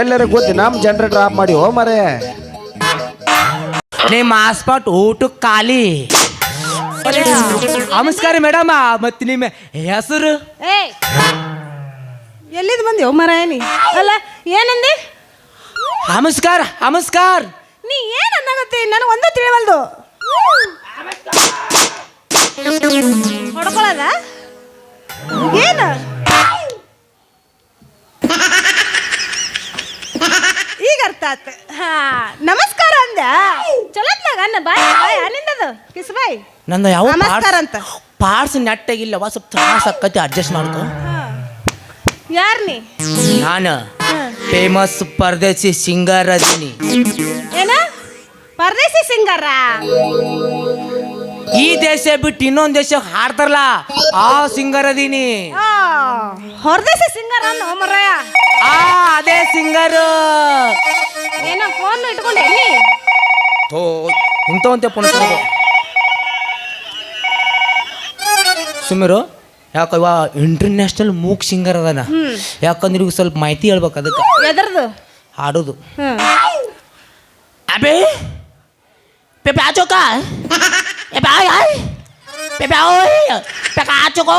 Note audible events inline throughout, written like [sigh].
ಎಲ್ಲರ ಗೊತ್ತಿ ನಮ್ಮ generator of ಮಾಡಿ ಹೋ ಮರೆ. ನಿಮ್ಮ ಹಾಸ್ಪಾಟ್ ಊಟಕ್ಕೆ ಖಾಲಿ ನಮಸ್ಕಾರ ಮೇಡಮ್ ಮತ್ತೆ ನಿಮ್ಮ ಹೆಸರು? ಏ ಎಲ್ಲಿದ್ ಬಂದಿ ಏನಿ ಅಲ್ಲ ಏನಂದಿ? ನಮಸ್ಕಾರ ನಮಸ್ಕಾರ. ನೀ ಏನ್ ಅನ್ನಾಗತ್ತೆ ನನಗೆ ಒಂದೇ ತಿಳಿವಲ್ದು. ಹೊಡ್ಕೊಳದ ಏನು? ಈಗ ಅರ್ಥ ಆತ. ಹಾ ನಮಸ್ಕಾರ ಅಂದ ಚಲೋತ್ನಾಗ ಅನ್ನ ಬಾಯ್ ಬಾಯ್ ಅನಿಂದದು ಕಿಸ್ ಬಾಯ್. ನನ್ನ ಯಾವ ನಮಸ್ಕಾರ ಅಂತ. ಪಾರ್ಟ್ಸ್ ನೆಟ್ಟಾಗಿಲ್ಲವ ಸ್ವಲ್ಪ ತ್ರಾಸ ಆಕತಿ ಅಡ್ಜಸ್ಟ್ ಮಾಡ್ಕೊ. ಯಾರ್ ನೀ? ನಾನು. ಫೇಮಸ್ ಪರದೇಶಿ ಸಿಂಗರ್ ಅದೀನಿ. ಏನ? ಪರದೇಶಿ ಸಿಂಗರ? ಈ ದೇಶ ಬಿಟ್ಟು ಇನ್ನೊಂದು ದೇಶ ಹಾಡ್ತಾರಲ್ಲ ಆ ಸಿಂಗರ್ ಅದೀನಿ. ಹೊರದೇಶಿ ಸಿಂಗರ್ ಅನ್ನು ಮರಯ್ಯ ಆ ಅದೇ ಸಿಂಗರ್. ಏನೋ ಫೋನ್ ಇಟ್ಕೊಂಡೆ ನೀ ಥೋ ಇಂಥವಂತೆ ಪುನಸ್ಸೋದು ಸುಮಿರು ಇವ ಇಂಟರ್ನ್ಯಾಷನಲ್ ಮೂಕ್ ಸಿಂಗರ್ ಅದಾನ. ಯಾಕಂದ್ರೆ ಈಗ ಸ್ವಲ್ಪ ಮಾಹಿತಿ ಹೇಳ್ಬೇಕು ಅದಕ್ಕೆ. ಎದರ್ದು? ಹಾಡೋದು. ಅಬೇ ಪೆಪೆ ಆಚೋಕ ಪೆಪೆ ಆಯ್ ಆಯ್ ಪೆಪೆ ಆಯ್ ಪೆಕ ಆಚೋಕೋ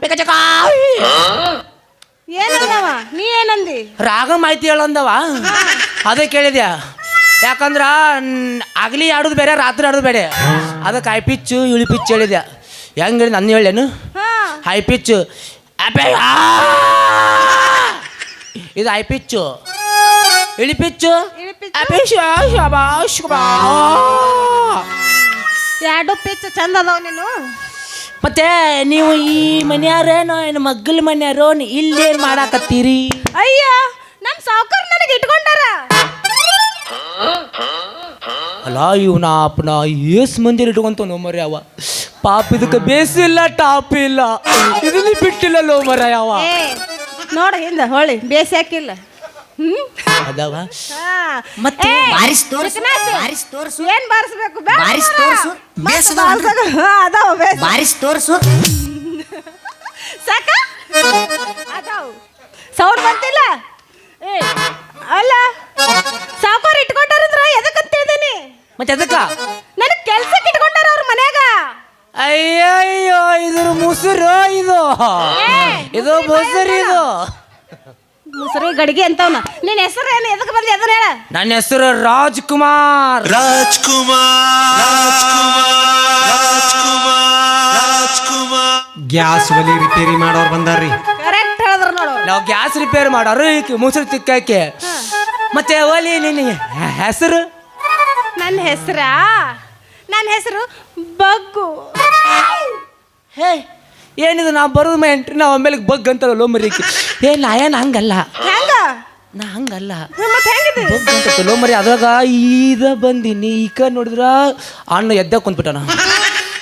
ಪೆಕ ಚಕ ಏನಂದವ ನೀ ಏನಂದಿ ರಾಗ ಮಾಹಿತಿ ಹೇಳಂದವ. ಅದೇ ಕೇಳಿದ್ಯಾ? ಯಾಕಂದ್ರ ಆಗಲಿ ಆಡುದು ಬೇರೆ ರಾತ್ರಿ ಆಡೋದು ಬೇರೆ. ಅದಕ್ಕೆ ಹೈ ಪಿಚ್ಚು ಇಳಿ ಪಿಚ್ ಹೇಳಿದ್ಯಾ. ಹೆಂಗೆ ಹೇಳಿ ನನ್ನ ಹೇಳೇನು? ಹಾ. ಪಿಚ್ಚು! ಇದು ಹೈ ಪಿಚ್ಚು ಇಳಿ ಪಿಚ್ಚು ಎರಡು ಪಿಚ್ ಚಂದ ಅದಾವ ನೀನು. ಮತ್ತೆ ನೀವು ಈ ಮನ್ಯಾರೇನೋ ಏನು ಮಗ್ಗಲ ಮನ್ಯಾರೋ ಇಲ್ಲೇನು ಮಾಡಾಕತ್ತೀರಿ? ಅಯ್ಯ ನಮ್ ಸಾವುಕಾರ ನನಗೆ ಇಟ್ಕೊಂಡಾರ. ಅಲ್ಲ ಇವನ ಅಪ್ಪನ ಏಸ್ ಮಂದಿ ಇಟ್ಕೊಂತ ನೋಮರಿ ಅವ. ಪಾಪ ಇದಕ್ಕೆ ಬೇಸಿಲ್ಲ ಟಾಪ್ ಇಲ್ಲ. ಇದನ್ನ ಬಿಟ್ಟಿಲ್ಲ ಲೋಮರ ಯಾವ ನೋಡ ಹಿಂದ ಹೊಳಿ ಬೇಸಿ ಹಾಕಿಲ್ಲ ಅದಾವ? ಹಾ. ಮತ್ತೆ? ಬಾರಿಸ್ ತೋರ್ಸು ಬಾರಿಸ್ ತೋರ್ಸು. ಏನ್ ಬಾರಿಸ್ಬೇಕು? ಬಾರಿಸ್. ತೋರ್ಸು. ಮತ್ತೆ ಬೇಸ್ ಅದಾವ. ಬಾರಿಸ್ ತೋರ್ಸು. ಸಾಕ? ಅದಾವು. ಸೌಂಡ್ ಬಂತಿಲ್ಲ ಏ ಅಲ್ಲ. ಸಾವುಕಾರ ಇಟ್ಕೊಂಡಾರಂದ್ರ ಎದಕ್ಕಂತ ಹೇಳ್ದೇನಿ ಮತ್ತೆ ಅದಕ್ಕ ನನಗೆ ಕೆಲ್ಸಕ್ಕೆ ಇಟ್ಕೊಂಡಾರ ಅವ್ರ ಮನ್ಯಾಗ. ಅಯ್ಯಯ್ಯೋ ಇದ್ರ ಮುಸುರು ಇದು. ಇದು ಮುಸುರು ಇದು. ಮುಸರಿ ಗಡಿಗೆ ಅಂತವ್ನ. ನಿನ್ನ ಹೆಸರು ಏನು? ಎದಕ್ಕೆ ಬಂದಿ? ಅದನ್ನ ಹೇಳ. ನನ್ನ ಹೆಸರು ರಾಜ್ಕುಮಾರ್. ರಾಜ್ಕುಮಾರ್. ಗ್ಯಾಸ್ ಒಲಿ ರಿಪೇರಿ ಮಾಡೋರು ಬಂದಾರ್ರಿ. ಕರೆಕ್ಟ್ ಹೇಳಿದ್ರು ನೋಡು. ನಾವು ಗ್ಯಾಸ್ ರಿಪೇರಿ ಮಾಡೋರು ಈಕೆ ಮುಸುರು ತಿಕ್ಕಾಕೆ ಮತ್ತೆ ಒಲಿ ನಿನ್ನ ಹೆಸರು? ನನ್ನ ಹೆಸರಾ? ನನ್ನ ಹೆಸರು ಬಗ್ಗು. ಹೇ ಏನಿದು ನಾವು ಬರೋದು ಎಂಟ್ರಿ ನಾವು ಆಮೇಲೆ ಬಗ್ ಅಂತಾರ ಲೋ ಮರಿಕೆ ಏ ನಾ ಏನು ಹಂಗಲ್ಲ. ಹೆಂಗ ನಾ ಹಂಗಲ್ಲ. ಮತ್ತೆ ಹೆಂಗಿದೆ ಬಗ್ ಅಂತ ಲೋ ಮರಿ ಅದ್ರಾಗ ಈದ ಬಂದಿನಿ ಈ ಕಡೆ ನೋಡಿದ್ರ ಅಣ್ಣ ಎದ್ದ ಕುಂತ್ಬಿಟ್ಟಣ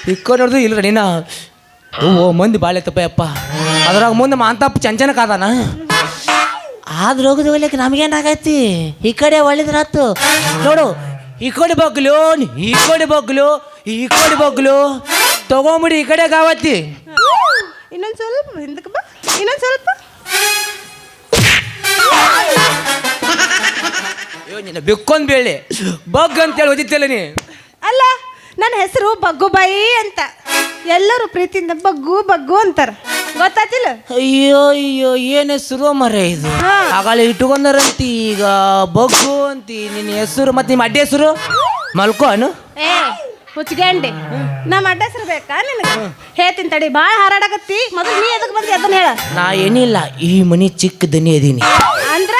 ಈ ಕಡೆ ನೋಡಿದ್ರೆ ಇಲ್ಲ ನೀನ. ಓ ಮಂದಿ ಬಾಳೆ ತಪ್ಪ ಅಪ್ಪ ಅದ್ರಾಗ ಮುಂದೆ ಮಾಂತಪ್ಪ ಚಂಚನಕ್ಕೆ ಅದಾನ ಆದ್ರ ಹೋಗದ ಒಳ್ಳೆಕ್ ನಮಗೇನಾಗೈತಿ ಈ ಕಡೆ ಒಳ್ಳೇದ್ರಾತು ನೋಡು ಈ ಕಡೆ ಬಗ್ಲು ಈ ಕಡೆ ಬಗ್ಲು ಈ ಕಡೆ ಬಗ್ಲು. ತಗೊಂಬಿಡಿ ಈ ಕಡೆ ಗಾವತ್ತಿ ಇನ್ನೊಂದು ಸ್ವಲ್ಪ ಹಿಂದಕ್ಕೆ ಬಾ. ಇನ್ನೊಂದು ಸ್ವಲ್ಪ. ಅಯ್ಯೋ ನಿನ್ನ ಬೆಕ್ಕೊಂದ್ ಬೇಳೆ. ಬಗ್ ಅಂತೇಳಿ ಓದಿತ್ತಲ್ಲ ನೀ. ಅಲ್ಲ ನನ್ನ ಹೆಸರು ಬಗ್ಗುಬಾಯಿ ಅಂತ. ಎಲ್ಲರೂ ಪ್ರೀತಿಯಿಂದ ಬಗ್ಗು ಬಗ್ಗು ಅಂತಾರ. ಗೊತ್ತಾತಿಲ್ಲ ಅಯ್ಯೋ ಅಯ್ಯೋ ಏನ್ ಹೆಸರು ಮರೆ ಇದು? ಆಗಲ್ಲ ಆಗಾಲ ಇಟ್ಕೊಂಡಾರಂತಿ ಈಗ. ಬಗ್ಗು ಅಂತಿ. ನಿನ್ನ ಹೆಸರು ಮತ್ತೆ ನಿಮ್ಮ ಅಡ್ಡ ಹೆಸರು? ಮಲ್ಕೋ ಅನು. ಏ ಹುಚ್ಗಂಡಿ ನಮ್ಮ ಅಡ್ಡ ಹೆಸರು ಬೇಕಾ ನಿನಗೆ? ಹೇಳ್ತೀನಿ ತಡಿ ಭಾಳ ಹಾರಾಡಕತ್ತಿ. ಮೊದಲು ನೀ ಎದಕ್ಕೆ ಬಂದಿ ಅದನ್ನ ಹೇಳ. ನಾ ಏನಿಲ್ಲ ಈ ಮನಿ ಚಿಕ್ಕ ದನಿ ಅದೀನಿ. ಅಂದ್ರ?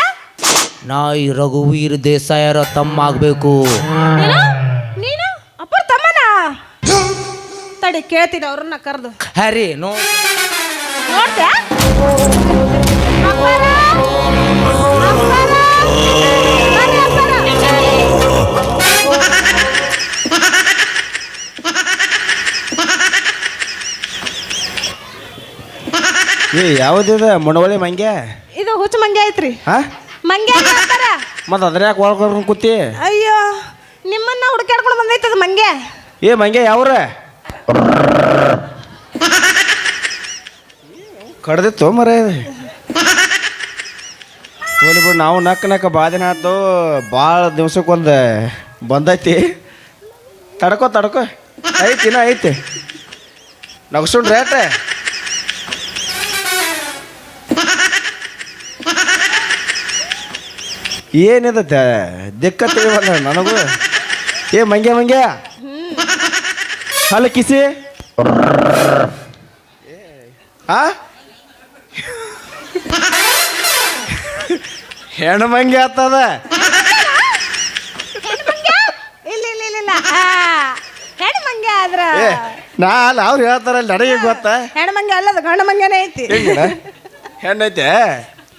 ನಾ ಈ ರಘುವೀರ್ ದೇಸಾಯರ ತಮ್ಮ ಆಗ್ಬೇಕು. ಏನು ನೀನು? ಅಪ್ಪರ ತಮ್ಮನ? ತಡಿ ಕೇಳ್ತೀನಿ ಅವ್ರನ್ನ ಕರೆದು. ಹರಿ ನೋ. ನೋಡ್ತ್ಯಾ? ಅಪ್ಪಾರ? ಅಪ್ಪಾರ. ಏ ಯಾವ್ದಿದ ಮುಣವಳಿ ಮಂಗ್ಯ? ಇದು ಹುಚ್ಚ ಮಂಗ್ಯ ಐತ್ರಿ. ಹಾ? ಮಂಗ್ಯ ಮತ್ ಅಂತಾರ. ಮತ್ತೆ ಅದ್ರ ಯಾಕೆ ಕೂತಿ? ಅಯ್ಯೋ ನಿಮ್ಮನ್ನ ಹುಡುಕಾಡ್ಕೊಂಡು ಬಂದೈತದ ಮಂಗ್ಯ? ಏ ಮಂಗ್ಯ ಯಾವ್ರ? ಕಡ್ದಿತ್ತು ಮರ ಹೋಲಿ ಬಿಡು ನಾವು ನಕ್ಕ ನಕ್ಕ ಬಾದಿನ ದಿನ ಆಯ್ತು ಭಾಳ ದಿವ್ಸಕ್ಕೊಂದು ಬಂದೈತಿ. ತಡ್ಕೋ ತಡ್ಕೋ. ಐತಿ ಇನ್ನ ಐತಿ. ಏನಿದತ್ತೆ ದಿಕ್ಕ ತಿಳಿವಲ್ಲ ನನಗೂ. ಏ ಮಂಗ್ಯ ಮಂಗ್ಯ. ಹಲ್ಲ ಕಿಸಿ. ಆ? ಹೆಣ್ಣು ಮಂಗ್ಯ ಆತದ ಇಲ್ಲ ಇಲ್ಲ ಇಲ್ಲ ಇಲ್ಲ. ಆ, ಹೆಣ್ಣು ಮಂಗೆ ಆದ್ರ ಏ ನಾ ಅಲ್ಲ ಅವ್ರು ಹೇಳ್ತಾರಲ್ಲ ನನಗೆ ಗೊತ್ತಾ? ಹೆಣ್ಣು ಮಂಗೆ ಅಲ್ಲದ ಗಂಡು ಮಂಗೆನೇ ಐತಿ. ಹೆಣ್ಣೈತೆ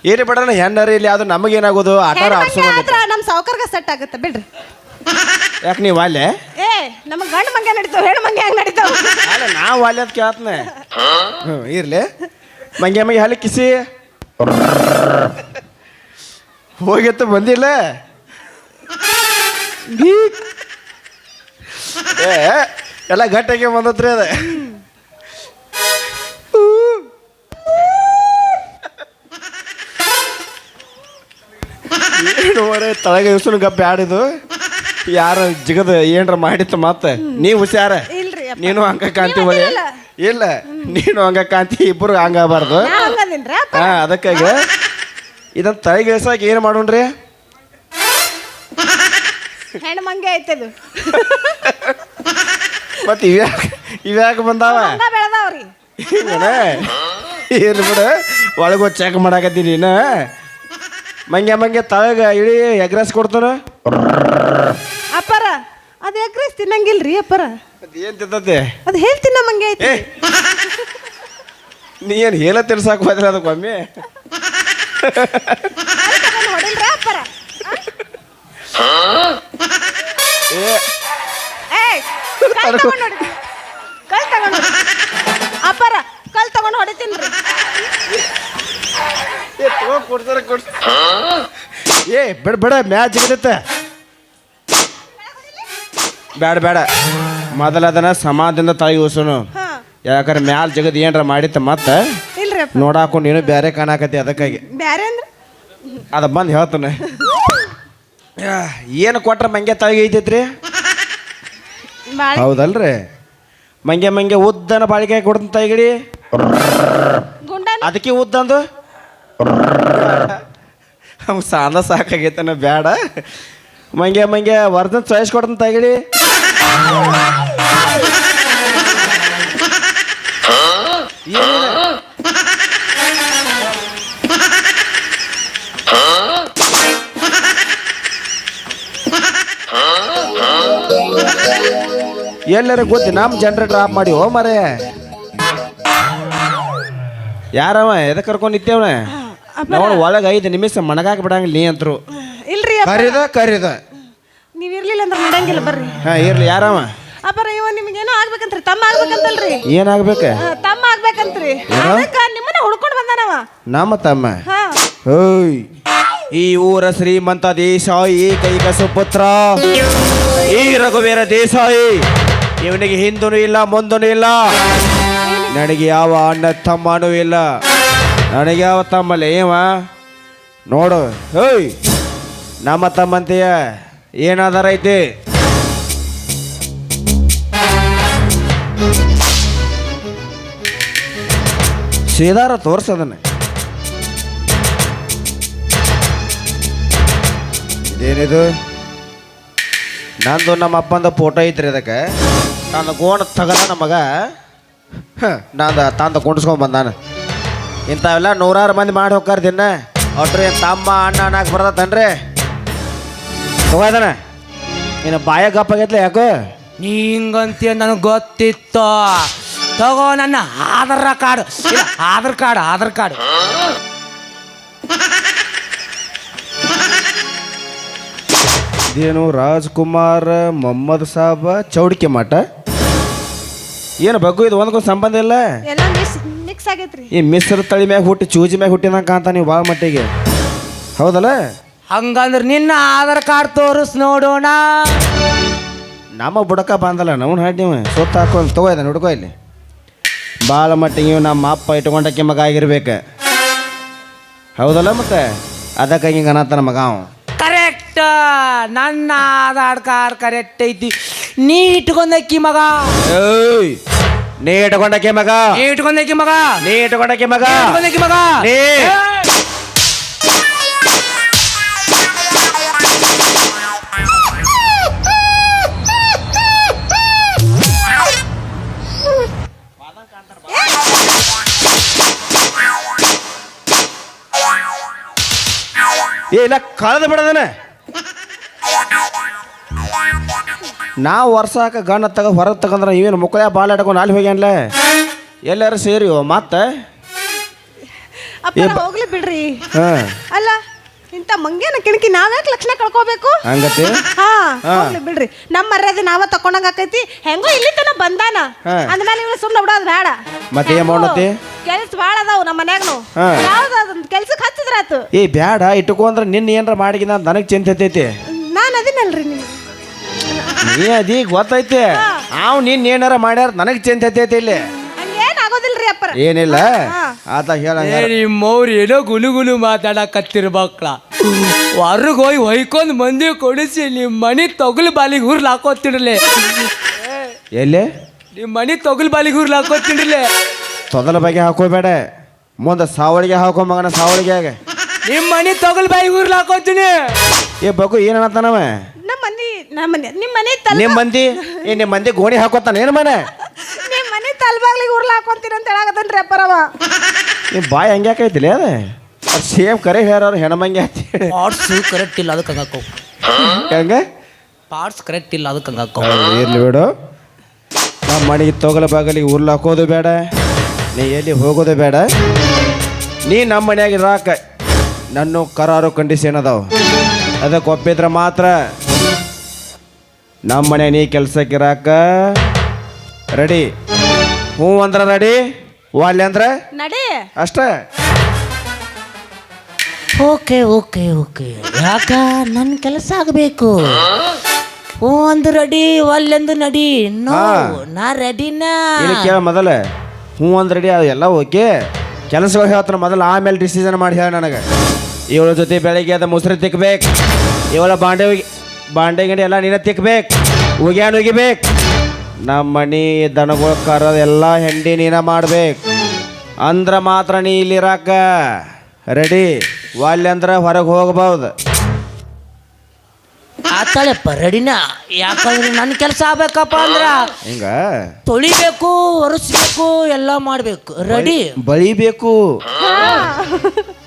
ಏರಿ ಬಿಡೋಣ ಹೆಣ್ಣರಿ ಇಲ್ಲಿ ಅದು ನಮಗೇನಾಗೋದು ಆಟಾರ ಹೆಣ್ಣು ಮಂಗೆ ಆದ್ರ ನಮ್ಮ ಸಾವುಕಾರ್ಗ ಸೆಟ್ ಆಗುತ್ತೆ ಬಿಡ್ರಿ. ಯಾಕೆ ನೀವು ಅಲ್ಲೇ ಏ ನಮ್ಮ ಗಂಡು ಮಂಗೆ ನಡೀತಾವ ಹೆಣ್ಣು ಮಂಗೆ ಹೆಂಗ್ ನಡೀತಾವ? ಅಲ್ಲ ನಾವು ಅಲ್ಲಿ ಅಂತ ಕೇಳ್ತನೆ. ಹ್ಞೂ ಇರ್ಲಿ. ಮಂಗೆ ಮಂಗೆ ಹಲ್ಲಿ ಕಿಸಿ. ಹೋಗಿತ್ತು ಬಂದಿಲ್ಲ [laughs] ಏ ಎಲ್ಲ ಗಟ್ಟಿಗೆ ಬಂದತ್ರಿ ಅದ. ಏನು ತಲೆಗೆ ತಳಗ ಇವ್ಸನು ಗಪ್ಪೆ ಆಡಿದು. ಯಾರ ಜಿಗದ ಏನ್ರ ಮಾಡಿತ್ತು ಮತ್ತೆ ನೀ ಹುಷಾರ? ಇಲ್ರಿ ಅಪ್ಪ. ನೀನು ಹಂಗ ಕಾಂತಿ ಇಲ್ಲ ನೀನು ಹಂಗ ಕಾಂತಿ ಇಬ್ಬರು ಹಂಗಾಗಬಾರ್ದು ನಾ ಹಂಗದಿನ್ರಿ ಅಪ್ಪ? ಹಾ ಅದಕ್ಕಾಗಿ. ಇದನ್ನ ತಲೆಗೆ ಇಳ್ಸಾಕ ಏನು ಮಾಡೋಣ್ರಿ? ಹೆಣ್ಣು ಮಂಗೆ ಐತದು ಮತ್ತೆ ಇವ್ಯಾಕ ಇವ್ಯಾಕ ಬಂದಾವ? ಹಂಗ ಬೆಳೆದಾವ್ರಿ. ಹಿಂಗನ ಇರ್ಲಿ ಬಿಡು ಒಳಗೆ ಚೆಕ್ ಮಾಡಾಕತ್ತೀನಿ ನೀನು. ಮಂಗ್ಯ ಮಂಗೆ ತಳಗ ಇಳಿ ಎಗ್ರೆಸ್ ಕೊಡ್ತಾನ ಅಪ್ಪರ ಅದು ಎಗ್ರೆಸ್ ತಿನ್ನಂಗಿಲ್ರಿ ಅಪ್ಪರ. ಅದೇನ್ ತಿಂತತೆ ಅದು ಹೇಳ್ ತಿನ್ನ ಮಂಗೆ ಐತಿ ನೀ ಏನು ಹೇಳ ತಿರ್ಸಾಕ ಹೋದ್ರೆ ಅದಕ್ಕೆ ಒಮ್ಮೆ? ತಗೊಂಡ್ ಹೊಡಿಲ್ರ ಅಪ್ಪರ. ಕಲ್ ತಗೊಂಡ್ ಹೊಡಿ ಕಲ್ ತಗೊಂಡ್ ಅಪ್ಪರ ಕಲ್ ತಗೊಂಡ್ ಹೊಡಿತೀನ್ರಿ. ಏ ಬಿಡ ಬಿಡ ಕೊಡ್ ಏ ಬೇಡ ಬೇಡ ಮ್ಯಾಚ್ ಇರುತ್ತೆ ಬೇಡ ಬೇಡ. ಮೊದಲ ಅದನ್ನ ಸಮಾಧದಿಂದ ತಾಯಿ ಉಸನು ಹಾ. ಯಾಕಂದ್ರೆ ಮ್ಯಾಲ ಜಗದ್ ಏನ್ರ ಮಾಡಿತ್ತ ಮತ್ತೆ ನೋಡಾಕೊಂಡು ಏನು ಬೇರೆ ಕಾಣಾಕತಿ ಅದಕ್ಕಾಗಿ. ಬ್ಯಾರೆ ಅಂದ್ರ? ಅದ ಬಂದು ಹೇಳ್ತಾನೆ. ಏನು ಕೊಟ್ರ ಮಂಗೆ ತಾಯಿ ಐತೈತ್ರಿ? ಹೌದಲ್ರಿ. ಮಂಗೆ ಮಂಗೆ ಉದ್ದನ ಬಾಳಿಕೆ ಕೊಡ್ತಾನ ತಾಯಿಗಡಿ ಅದಕ್ಕೆ ಉದ್ದಂದು ಅವ್ನು ಸಾಲ ಸಾಕಾಗೈತನ ಬೇಡ ಮಂಗೆ ಮಂಗೆ ವರ್ಧನ್ ಚಾಯ್ಸ್ ಕೊಡ್ತಂತ ಏನಿಲ್ಲ. ಎಲ್ಲರ ಗೊತ್ತಿ ನಮ್ಮ ಜನರೇಟರ್ ಆಫ್ ಮಾಡಿ, ಓ ಮರೆ. ಯಾರವ ಎದಕ್ಕೆ ಕರ್ಕೊಂಡು ನಿಂತೇವನ ನೋಡು ಒಳಗೆ ಐದು ನಿಮಿಷ ಮಣಗಾಕ ಬಿಡಂಗಿಲ್ಲ ನೀ ಅಂತರು. ಇಲ್ರಿ ಅಪ್ಪ ಕರಿದ ಕರಿದ. ನೀವ್ ಇರ್ಲಿಲ್ಲ ಅಂದ್ರೆ ನಡೆಯಂಗಿಲ್ಲ ಬರ್ರಿ. ಹಾ ಇರ್ಲಿ ಯಾರವ? ಅಪ್ಪರ ಇವ ನಿಮ್ಗೇನೋ ಆಗ್ಬೇಕಂತ್ರಿ ತಮ್ಮ ಆಗ್ಬೇಕಂತಲ್ರಿ. ಏನಾಗ್ಬೇಕ? ಆ, ತಮ್ಮ ಆಗ್ಬೇಕಂತ್ರಿ. ಅದಕ್ಕ ನಿಮ್ಮನ್ನ ಹುಡ್ಕೊಂಡ್ ಬಂದಾನವ. ನಮ್ಮ ತಮ್ಮ? ಹಾ. ಓಯ್. ಈ ಊರ ಶ್ರೀಮಂತ ದೇಸಾಯಿ ಕೈಕ ಸುಪುತ್ರ ಈ ರಘುವೀರ ದೇಸಾಯಿ ಇವನಿಗೆ ಹಿಂದೂ ಇಲ್ಲ ಮುಂದೂ ಇಲ್ಲ. ನನಗೆ ಯಾವ ಅಣ್ಣ ತಮ್ಮನೂ ಇಲ್ಲ. ನನಗೆ ಯಾವ ತಮ್ಮಲ್ಲ ಏವ? ನೋಡು. ಓಯ್ ನಮ್ಮ ತಮ್ಮಂತೆಯ ಏನಾದಾರ ಐತಿ? ಸೀದಾರ ತೋರ್ಸದನ್ನ ಇದೇನಿದು? ನಂದು ನಮ್ಮ ಅಪ್ಪಂದ ಫೋಟೋ ಐತ್ರಿ ಅದಕ್ಕೆ. ನಾನು ಗೋಣ ತಗದ ನಮಗ. ನಂದು ತಂದು ಕುಂಡಿಸ್ಕೊಂಡ್ ಬಂದಾನ. ಇಂಥವೆಲ್ಲ ನೂರಾರು ಮಂದಿ ಮಾಡಿ ಹೋಗ್ತಾರೆ ದಿನ. ಒಟ್ರಿ ತಮ್ಮ ಅಣ್ಣ ಅನ್ನಕ್ಕೆ ಬರ್ತತನ್ರಿ? ತಗೋದನ ಇನ್ನು ಬಾಯ ಗಪ್ಪಾಗೈತ್ಲ ಯಾಕೋ? ನೀ ಹಿಂಗಂತೀಯ ನನಗೆ ಗೊತ್ತಿತ್ತು? ತಗೋ ನನ್ನ ಆಧಾರ ಕಾರ್ಡ್. ಇಲ್ಲ ಆಧಾರ್ ಕಾರ್ಡ್ ಆಧಾರ್ ಕಾರ್ಡ್. ಇದೇನು ರಾಜ್ಕುಮಾರ್ ಮೊಹಮ್ಮದ್ ಸಾಬ ಚೌಡಿಕೆ ಮಠ? ಏನು ಬಗ್ಗು ಇದು ಒಂದಕ್ಕೊಂದು ಸಂಬಂಧ ಇಲ್ಲ? ಎಲ್ಲ ಮಿಕ್ಸ್ ಆಗೈತ್ರಿ. ಈ ಮಿಸ್ರ ತಳಿ ಮ್ಯಾಗ ಹುಟ್ಟಿ ಚೂಜಿ ಮ್ಯಾಗ ಹುಟ್ಟಿನ ಕಾಂತ ನೀವು ಭಾಳ ಮಟ್ಟಿಗೆ. ಹೌದಲ್ಲ? ಹಂಗಂದ್ರೆ ನಿನ್ನ ಆಧಾರ್ ಕಾರ್ಡ್ ತೋರಿಸ್ ನೋಡೋಣ. ನಮ್ಮ ಬುಡಕ ಬಂದಲ್ಲ ನಾವು ಹಾಡಿ ನೀವು. ಸುತ್ತ ಹಾಕೊಂಡು ತಗೋ ಇದನ್ನ ಹುಡ್ಕೋ ಇಲ್ಲಿ. ಭಾಳ ಮಟ್ಟಿಗೆ ಇವ್ ನಮ್ಮ ಅಪ್ಪ ಇಟ್ಕೊಂಡಕ್ಕೆ ಮಗ ಆಗಿರ್ಬೇಕು. ಹೌದಲ್ಲ ಮತ್ತೆ? ಅದಕ್ಕೆ ಹಿಂಗೆ ಅನ್ನತ್ತಾನ ಮಗ ಅವ. ಕರೆಕ್ಟ್ ನನ್ನ ಆಧಾರ್ ಕಾರ್ಡ್ ಕರೆಕ್ಟ್ ಐತಿ. ನೀ ಇಟ್ಕೊಂಡಕ್ಕಿ ಮಗ. ಏಯ್! ನೀ ಇಟ್ಕೊಂಡಕ್ಕೆ ಮಗ ನೀ ಇಟ್ಕೊಂಡಕ್ಕಿ ಮಗ ನೀ ಇಟ್ಕೊಂಡಕ್ಕೆ ಮಗ ನೀ ಇಟ್ಕೊಂಡಕ್ಕಿ ಮಗ ನೀ. ಏಯ್! ನಾವು ವರ್ಷಾಕ ಗಣ್ಣ ತಗ ಹೊರ ತಗಂದ್ರ ಇವೇನು ಮುಕ್ಕಳ ಬಾಲ್ ಆಡ್ಕೊಂಡು ಅಲ್ಲಿ ಹೋಗ್ಯಾನ್ಲೆ? ಎಲ್ಲಾರು ಸೇರಿ ಮತ್ತೆ? ಅಪ್ಪ ಹೋಗ್ಲಿ ಬಿಡ್ರಿ. ಹಾಂ. ಅಲ್ಲ ಇಂಥ ಮಂಗೇನ ಕಿಣಕಿ ನಾವ್ಯಾಕೆ ಲಕ್ಷಣ ಕಳ್ಕೋಬೇಕು? ಹಂಗತಿ? ಹಾ ಹೋಗ್ಲಿ ಬಿಡ್ರಿ. ನಮ್ಮ ಮರ್ಯಾದೆ ನಾವ ತಕೊಂಡಂಗ ಆಕೈತಿ. ಹೆಂಗೋ ಇಲ್ಲಿ ತನ ಬಂದಾನ. ಹಾ. ಅಂದ್ಮೇಲೆ ಸುಮ್ಮನೆ ಸುಮ್ನೆ ಬಿಡೋದು ಬೇಡ ಮತ್ತೆ ಏನ್ ಮಾಡತಿ? ಕೆಲ್ಸ ಭಾಳ ಅದಾವು ನಮ್ಮ ಮನ್ಯಾಗನು. ಹಾ. ಯಾವ್ದು ಕೆಲ್ಸಕ್ಕೆ ಹಚ್ಚಿದ್ರಾತು? ಏ ಬ್ಯಾಡ ಇಟ್ಕೊಂಡ್ರೆ ನಿನ್ನ ಏನ್ರ ಮಾಡಿಗಿನ ನನಗೆ ಚಿಂತೆ ಐತೈತಿ ನಾನು ಅದನ್ನಲ್ರಿ ನೀವು ನೀ ಅದಿ ಗೊತ್ತೈತೆ. ಅವ್ ನೀನ್ ಏನಾರ ಮಾಡ್ಯಾರ ನನಗೆ ಚಿಂತೆ ಐತೈತಿ ಇಲ್ಲಿ. ಅಪ್ಪರ. ಏನಿಲ್ಲ. ಆತ ಹೇಳ ಏ ನಿಮ್ಮವ್ರು ಏನೋ ಗುಲು ಗುಲು ಮಾತಾಡಕತ್ತಿರ ಮಕ್ಳ. ಹೊರಗೆ ಹೋಗಿ ಹೊಯ್ಕೊಂಡ್ ಮಂದಿ ಕೊಡಿಸಿ ನಿಮ್ಮ ಮನೆ ತೊಗಲು ಬಾಲಿಗೆ ಹುರ್ಲ್ ಹಾಕೋತಿರ್ಲೆ. ಎಲ್ಲಿ? ನಿಮ್ಮ ಮನೆ ತೊಗಲು ಬಾಲಿಗೆ ಹುರ್ಲ್ ಹಾಕೋತಿರ್ಲೆ. ತೊದಲ ಬಗ್ಗೆ ಹಾಕೋಬೇಡ. ಮುಂದೆ ಸಾವಳಿಗೆ ಹಾಕೋ ಮಗನ ಸಾವಳಿಗೆ. ನಿಮ್ಮ ಮನೆ ತೊಗಲು ಬಾಯಿ ಹುರ್ಲ್ ಹಾಕೋತೀನಿ. ಏ ಬಗು ಏನ್ ಅನ್ನತ್ತಾನವ? ನಮ್ಮ ಮನಿ ನಮ್ಮ ಮನೆ ನಿಮ್ಮ ಮನೆ ತಲೆ ನಿಮ್ಮ ಮಂದಿ ಏ ನಿಮ್ಮ ಮಂದಿ ಗೋಣಿ ಹಾಕೋತಾನ ಏನು ಮನೆ? ನಿಮ್ಮ ಮನೆ ತಲ್ಬಾಗ್ಲಿಗೆ ಉರ್ಲ ಹಾಕೊಂತೀರ ಅಂತ ಹೇಳಾಕತ್ತನ್ರಿ ಅಪ್ಪರವ ನಿಮ್ಮ ಬಾಯಿ ಹಂಗೆ ಹಾಕೈತಿಲ್ಲ ಅದ? ಸೇಮ್ ಕರೆ ಹೇಳೋರು ಹೆಣ್ಮಂಗೆ ಅಂತೇಳಿ ಪಾರ್ಟ್ಸ್ ಕರೆಕ್ಟ್ ಇಲ್ಲ ಅದಕ್ಕೆ ಹಂಗಾಕೋ ಹೆಂಗೆ? ಪಾರ್ಟ್ಸ್ ಕರೆಕ್ಟ್ ಇಲ್ಲ ಅದಕ್ಕೆ ಹಂಗಾಕೋ ಇರ್ಲಿ ಬಿಡು. ನಮ್ಮ ಮನೆಗೆ ತೊಗಲ ಬಾಗಲಿಗೆ ಉರ್ಲ್ ಹಾಕೋದು ಬೇಡ. ನೀ ಎಲ್ಲಿ ಹೋಗೋದು ಬೇಡ. ನೀ ನಮ್ಮ ಮನ್ಯಾಗ ರಾಕ ನನ್ನ ಕರಾರು ಕಂಡೀಷನ್ ಅದಾವ ಅದಕ್ಕೆ ಒಪ್ಪಿದ್ರೆ ಮಾತ್ರ ನಮ್ಮ ಮನೆ ನೀ ಕೆಲ್ಸಕ್ಕೆ ಇರಾಕ. ರೆಡಿ? ಹ್ಞೂ ಅಂದ್ರೆ ರೆಡಿ? ವಾಲ್ಯ ಅಂದ್ರೆ? ನಡಿ. ಅಷ್ಟೇ. Okay okay okay. ಯಾಕ? ನನ್ನ ಕೆಲಸ ಆಗಬೇಕು. ಹ್ಞೂ ಒಂದು ರೆಡಿ ಒಲ್ಲೆಂದು ನಡಿ. ನೋ ರೆಡಿ ನಾ ರೆಡಿನಾ. ಇಲ್ಲಿ ಕೇಳ ಮೊದಲ. ಹ್ಞೂ ಅಂದ್ರೆ ರೆಡಿ ಅದೆಲ್ಲ ಎಲ್ಲ ಓಕೆ? ಕೆಲಸಗಳು ಹೇಳ್ತಾನೆ ಮೊದಲು ಆಮೇಲೆ ಡಿಸಿಷನ್ ಮಾಡಿ ಹೇಳ ನನಗೆ. ಇವಳ ಜೊತೆ ಬೆಳಗ್ಗೆ ಅದ ಮುಸ್ರಿ ತಿಕ್ಬೇಕು. ಇವಳ ಬಾಂಡೆ ಒಗಿ ಬಾಂಡೆ ಗಿಂಡೆ ಎಲ್ಲ ನೀನೇ ತಿಕ್ಬೇಕು. ಉಗ್ಯಾನ್ ಉಗಿಬೇಕು. ನಮ್ಮ ಮನೆ ದನಗಳ ಕರದ ಎಲ್ಲ ಹೆಂಡಿ ನೀನ ಮಾಡ್ಬೇಕು. ಅಂದ್ರೆ ಮಾತ್ರ ನೀ ಇಲ್ಲಿರಾಕ ರೆಡಿ? ವಾಲ್ಯ ಅಂದ್ರೆ ಹೊರಗೆ ಹೋಗ್ಬೋದು. ಆತಾಳೆಪ್ಪ ರೆಡಿನ? ಯಾಕಂದ್ರೆ ನನ್ನ ಕೆಲಸ ಆಗ್ಬೇಕಪ್ಪ ಅಂದ್ರ ಹಿಂಗ? ತೊಳಿಬೇಕು ಒರೆಸ್ಬೇಕು ಎಲ್ಲ ಮಾಡ್ಬೇಕು. ರೆಡಿ? ಬಳಿಬೇಕು.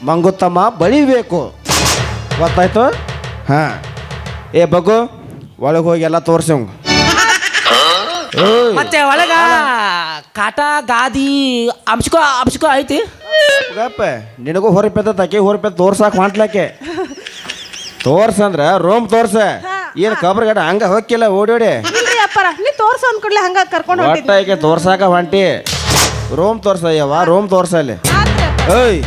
ಮಂಗುತ್ತಮ್ಮ ಬಳಿಬೇಕು. ಗೊತ್ತಾಯ್ತು? ಹಾ. ಏ ಬಗ್ಗು ಒಳಗೆ ಹೋಗಿ ಎಲ್ಲ ತೋರ್ಸಂಗ ಮತ್ತೆ ಒಳಗ ಕಾಟ ಗಾದಿ ಅಂಶಕೋ ಅಂಶಕೋ ಐತಿ? ಗಪ್ಪ ನಿನಗೂ ಹೊರಪೆತ್ತ ತಾಕಿ ಹೊರಪೆತ್ತ ತೋರ್ಸಾಕ ತೋರ್ಸ ತೋರ್ಸಂದ್ರ ರೋಮ್ ತೋರ್ಸ. ಏನು ಕಬ್ರಗಡ ಹಂಗ ಹೋಗಿಲ್ಲ ಓಡಿ ಓಡಿ. ಅಪ್ಪಾರ ನೀ ತೋರ್ಸು ಅಂದ್ಕೊಡ್ಲಿ ಹಂಗ ಕರ್ಕೊಂಡು ಹೊಟ್ಟೆ ಈಕೆ ತೋರ್ಸಾಕ ಹೊಂಟಿ. ರೋಮ್ ತೋರ್ಸಯ್ಯವ ರೋಮ್ ತೋರ್ಸ ಅಲ್ಲಿ. ಆತ್ರಿ ಅಪ್ಪ. ಏಯ್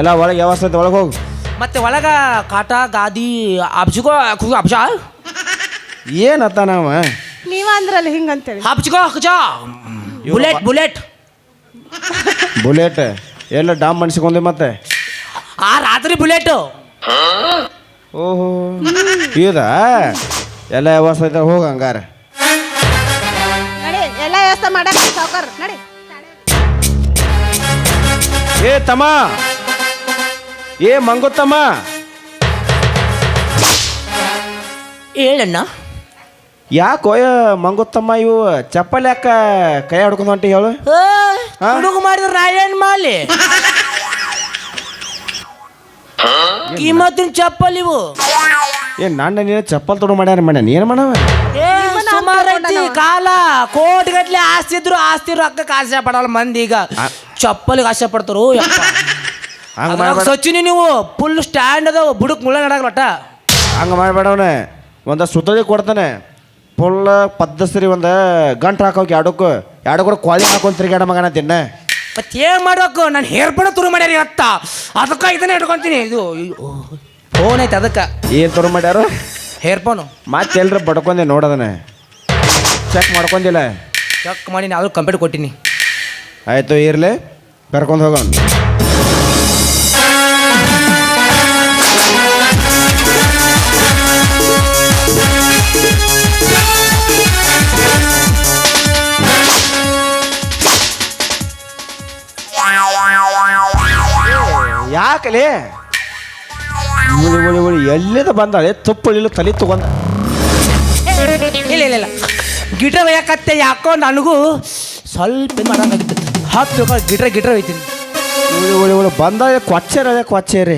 ಎಲ್ಲ ಒಳಗೆ ಯಾವ ಒಳಗೆ ಹೋಗು. ಮತ್ತೆ ಒಳಗ ಕಾಟ ಗಾದಿ ಅಬ್ಜಿಗೋ ಅಬ್ಜ ಏನತ್ತ ನಾವು? ನೀವ ಅಂದ್ರಲ್ಲ ಹಿಂಗಂತೇಳಿ ಅಬ್ಜಿಗೋ ಹಚ್ಚ ಬುಲೆಟ್ ಬುಲೆಟ್. ಬುಲೆಟ್. ಎಲ್ಲ ಡಾಮ್ ಮನ್ಸಿಕೊಂಡೆ ಮತ್ತೆ. ಆ ರಾತ್ರಿ ಬುಲೆಟ್. ಓಹೋ. ಇದಾ? ಎಲ್ಲ ವ್ಯವಸ್ಥೆ ಐತೆ ಹೋಗ ಹಂಗಾರ. ನಡಿ ಎಲ್ಲ ವ್ಯವಸ್ಥೆ ಮಾಡಕ್ ಸಾವ್ಕಾರ ನಡಿ. ಏ ತಮ್ಮ. ಏ ಮಂಗುತ್ತಮ್ಮ ಹೇಳಣ್ಣ ಯಾಕೋ ಏ ಮಂಗುತ್ತಮ್ಮ ಇವು ಚಪ್ಪಲ್ ಯಾಕ ಕೈ ಹಿಡ್ಕೊಂಡು ಹೊಂಟಿ ಹೇಳು ಹಾ? ಹುಡುಗ ಮಾಡಿದ್ರ ನಾ ಏನ್ ಮಾಡ್ಲಿ ಕಿಮ್ಮತ್ತಿನ ಚಪ್ಪಲ್ ಇವು ಏ ನನ್ನ ನೀನು ಚಪ್ಪಲ್ ತೊಡು ಮಾಡ್ಯಾರ ಮನೆ ನೀನು ಮಾಡವ ಏ ಸುಮಾರು ಐತಿ ಕಾಲ ಕೋಟಿ ಗಟ್ಲೆ ಆಸ್ತಿ ಇದ್ರು ಆಸ್ತಿ ರೊಕ್ಕಕ್ಕೆ ಆಸೆ ಪಡಲ್ಲ ಮಂದಿ ಈಗ ಚಪ್ಪಲಿಗೆ ಆಸೆ ಪಡ್ತಾರು ಯಪ್ಪ. ಹಂಗೆ ಸಚಿನಿ ನೀವು ಫುಲ್ ಸ್ಟ್ಯಾಂಡ್ ಅದಾವ ಬುಡಕ್ ಮುಳ್ಳ ನಡಕ್ ಒಟ್ಟ ಹಂಗೆ ಮಾಡಬೇಡವನೆ. ಒಂದು ಸುತ್ತೋದಿ ಕೊಡ್ತಾನೆ. ಫುಲ್ ಪದ್ದಸರಿ ಒಂದು ಗಂಟು ಹಾಕೋಕೆ ಎರಡಕ್ಕೂ. ಎರಡು ಕೂಡ ಕ್ವಾಲಿ ಹಾಕೊಂಡು ತಿರ್ಗಾಡ ಮಗನ ತಿನ್ನ. ಮತ್ತೆ ಏನ್ ಮಾಡ್ಬೇಕು? ನಾನು ಹೇರ್ ಬಡ ತುರು ಮಾಡ್ಯಾರ ಇವತ್ತ. ಅದಕ್ಕೆ ಇದನ್ನ ಇಟ್ಕೊಂತೀನಿ. ಇದು ಫೋನ್ ಐತೆ ಅದಕ್ಕೆ. ಏನು ತುರು ಮಾಡ್ಯಾರು? ಹೇರ್ ಫೋನು ಮತ್ತೆ ಎಲ್ರ ಬಡ್ಕೊಂಡೆ ನೋಡದನೆ. ಚೆಕ್ ಮಾಡ್ಕೊಂಡಿಲ್ಲ. ಚೆಕ್ ಮಾಡಿ ನಾನು ಕಂಪ್ಲೇಂಟ್ ಕೊಟ್ಟಿನಿ. ಆಯ್ತು ಇರ್ಲಿ. ಕರ್ಕೊಂಡು ಹೋಗೋಣ. ಯಾಕಲೇ? ಎಲ್ಲಿಂದ ಬಂದಾಳೆ ತುಪ್ಪ ಇಲ್ಲ ತುಪ್ಪಳಿಲ್ಲ ತಲೆ ತಗೊಂಡ. ಇಲ್ಲ ಇಲ್ಲ ಇಲ್ಲ. ಗಿಟರ್ ಯಾಕತ್ತೆ ಯಾಕೋ ನನಗೂ ಸ್ವಲ್ಪ ಮಾಡೋದಾಗಿತ್ತು ಹತ್ತು ಗಿಟ್ರ ಗಿಟ್ರ ಹೋಯ್ತೀನಿ ಉಳಿ ಉಳಿ ಉಳಿ ಕೊಚ್ಚೇರಿ